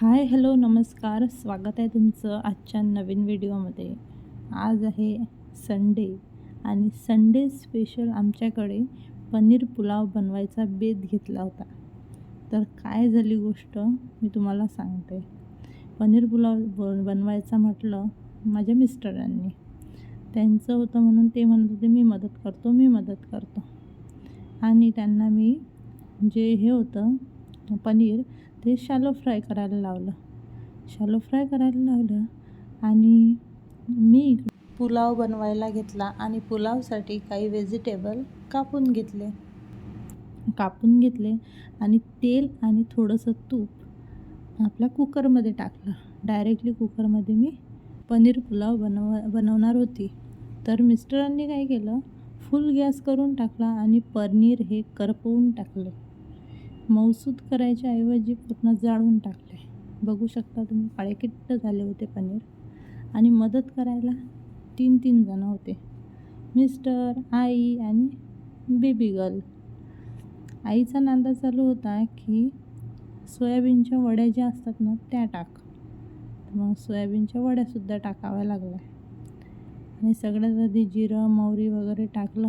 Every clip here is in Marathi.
हाय हॅलो नमस्कार. स्वागत आहे तुमचं आजच्या नवीन व्हिडिओमध्ये. आज आहे संडे आणि संडे स्पेशल आमच्याकडे पनीर पुलाव बनवायचा बेत घेतला होता. तर काय झाली गोष्ट मी तुम्हाला सांगते. पनीर पुलाव बनवायचा म्हटलं माझ्या मिस्टरांनी. त्यांचं होतं म्हणून ते म्हणत होते मी मदत करतो मी मदत करतो. आणि त्यांना मी जे हे होतं पनीर ते शॅलो फ्राय करायला लावलं. शॅलो फ्राय करायला लावलं आणि मी पुलाव बनवायला घेतला आणि पुलावसाठी काही व्हेजिटेबल कापून घेतले. कापून घेतले आणि तेल आणि थोडंसं तूप आपल्या कुकरमध्ये टाकलं. डायरेक्टली कुकरमध्ये मी पनीर पुलाव बनव बनवणार होती. तर मिस्टरांनी काय केलं? फुल गॅस करून टाकला आणि पनीर हे करपवून टाकलं. मऊसूद करायच्या ऐवजी पूर्ण जाळून टाकले बघू शकता तुम्ही काळेकिट्ट झाले होते पनीर. आणि मदत करायला तीन तीन जणं होते. मिस्टर आई आणि बेबी गर्ल. आईचा नांदा चालू होता की सोयाबीनच्या वड्या ज्या असतात ना त्या टाक. मग सोयाबीनच्या वड्यासुद्धा टाकाव्या लागल्या. आणि सगळ्यात आधी जिरं मोहरी वगैरे टाकलं.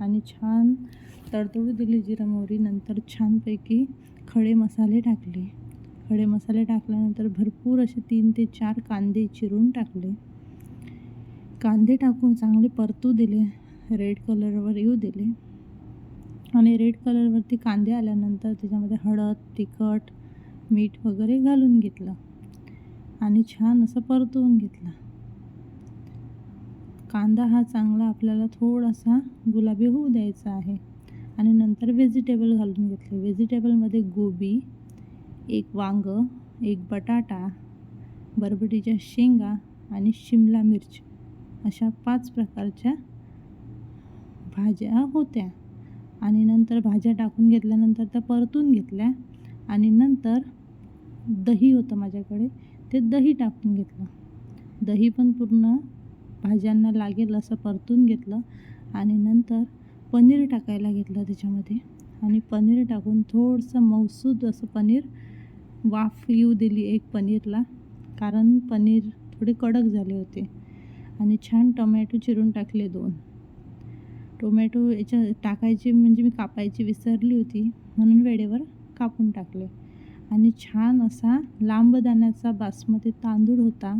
आणि छान तडतडू दिली जिरा मोहरी. नंतर छानपैकी खडे मसाले टाकले. खडे मसाले टाकल्यानंतर भरपूर असे तीन ते चार कांदे चिरून टाकले. कांदे टाकून चांगले परतू दिले. रेड कलरवर येऊ दिले. आणि रेड कलरवरती कांदे आल्यानंतर त्याच्यामध्ये हळद तिखट मीठ वगैरे घालून घेतलं. आणि छान असं परतवून घेतलं. कांदा हा चांगला आपल्याला थोडासा गुलाबी होऊ द्यायचा आहे. आणि नंतर व्हेजिटेबल घालून घेतले. व्हेजिटेबलमध्ये गोबी एक वांगं एक बटाटा बरबटीच्या शेंगा आणि शिमला मिर्च अशा पाच प्रकारच्या भाज्या होत्या. आणि नंतर भाज्या टाकून घेतल्यानंतर त्या परतून घेतल्या. आणि नंतर दही होतं माझ्याकडे. ते दही टाकून घेतलं. दही पण पूर्ण भाज्यांना लागेल असं परतून घेतलं आणि नंतर पनीर टाकायला घेतलं त्याच्यामध्ये. आणि पनीर टाकून थोडंसं मौसूद असं पनीर वाफ येऊ दिली एक पनीरला. कारण पनीर थोडे कडक झाले होते. आणि छान टोमॅटो चिरून टाकले दोन. टोमॅटो याच्या टाकायची म्हणजे मी कापायची विसरली होती. म्हणून वेळेवर कापून टाकले. आणि छान असा लांब दाण्याचा बासमती तांदूळ होता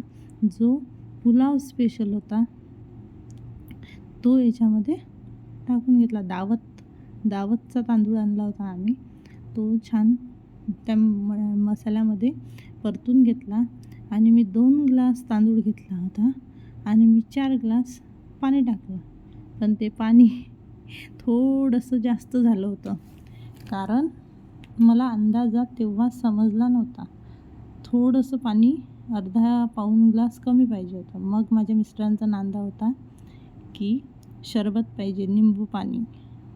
जो पुलाव स्पेशल होता. तो याच्यामध्ये टाकून घेतला. दावत दावतचा तांदूळ आणला होता आम्ही. तो छान त्या म मसाल्यामध्ये परतून घेतला आणि मी दोन ग्लास तांदूळ घेतला होता आणि मी चार ग्लास पाणी टाकलं. पण ते पाणी थोडंसं जास्त झालं होतं. कारण मला अंदाजा तेव्हा समजला नव्हता. थोडंसं पाणी अर्धा पाऊण ग्लास कमी पाहिजे होता. मग माझ्या मिस्टरांचा नांदा होता की शरबत पाहिजे निंबू पाणी.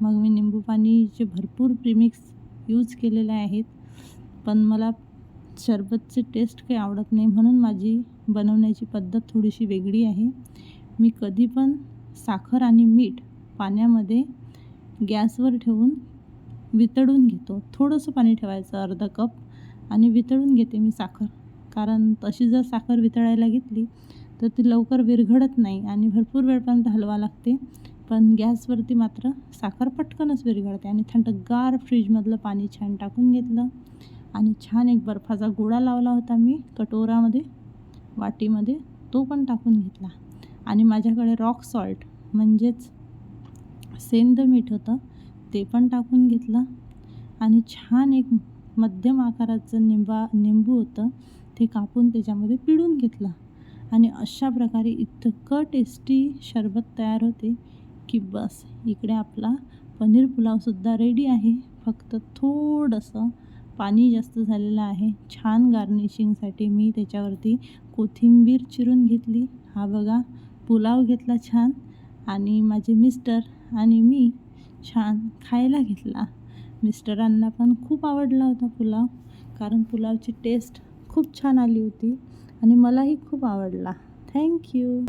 मग मी निंबू पाणीचे भरपूर प्रिमिक्स यूज केलेले आहेत. पण मला शरबतची टेस्ट काही आवडत नाही म्हणून माझी बनवण्याची पद्धत थोडीशी वेगळी आहे. मी कधी पण साखर आणि मीठ पाण्यामध्ये गॅसवर ठेवून वितळून घेतो. थोडंसं पाणी ठेवायचं अर्धा कप आणि वितळून घेते मी साखर. कारण तशी जर साखर वितळायला घेतली तर ती लवकर विरघळत नाही आणि भरपूर वेळपर्यंत हलवा लागते. पण गॅसवरती मात्र साखर पटकनच विरघळते आणि थंडगार फ्रीजमधलं पाणी छान टाकून घेतलं. आणि छान एक बर्फाचा गोळा लावला होता मी कटोरामध्ये वाटीमध्ये तो पण टाकून घेतला. आणि माझ्याकडे रॉक सॉल्ट म्हणजेच सेंद मीठ होतं ते पण टाकून घेतलं. आणि छान एक मध्यम आकाराचं निंबा निंबू होतं. ते कापून त्याच्यामध्ये पिळून घेतलं. आणि अशा प्रकारे इतकं टेस्टी शरबत तयार होते की बस इकडे आपला पनीर पुलावसुद्धा रेडी आहे. फक्त थोडंसं पाणी जास्त झालेलं आहे. छान गार्निशिंगसाठी मी त्याच्यावरती कोथिंबीर चिरून घेतली. हा बघा पुलाव घेतला छान. आणि माझे मिस्टर आणि मी छान खायला घेतला. मिस्टरांना पण खूप आवडला होता पुलाव. कारण पुलावची टेस्ट खूप छान आली होती आणि मलाही खूप आवडला. थँक्यू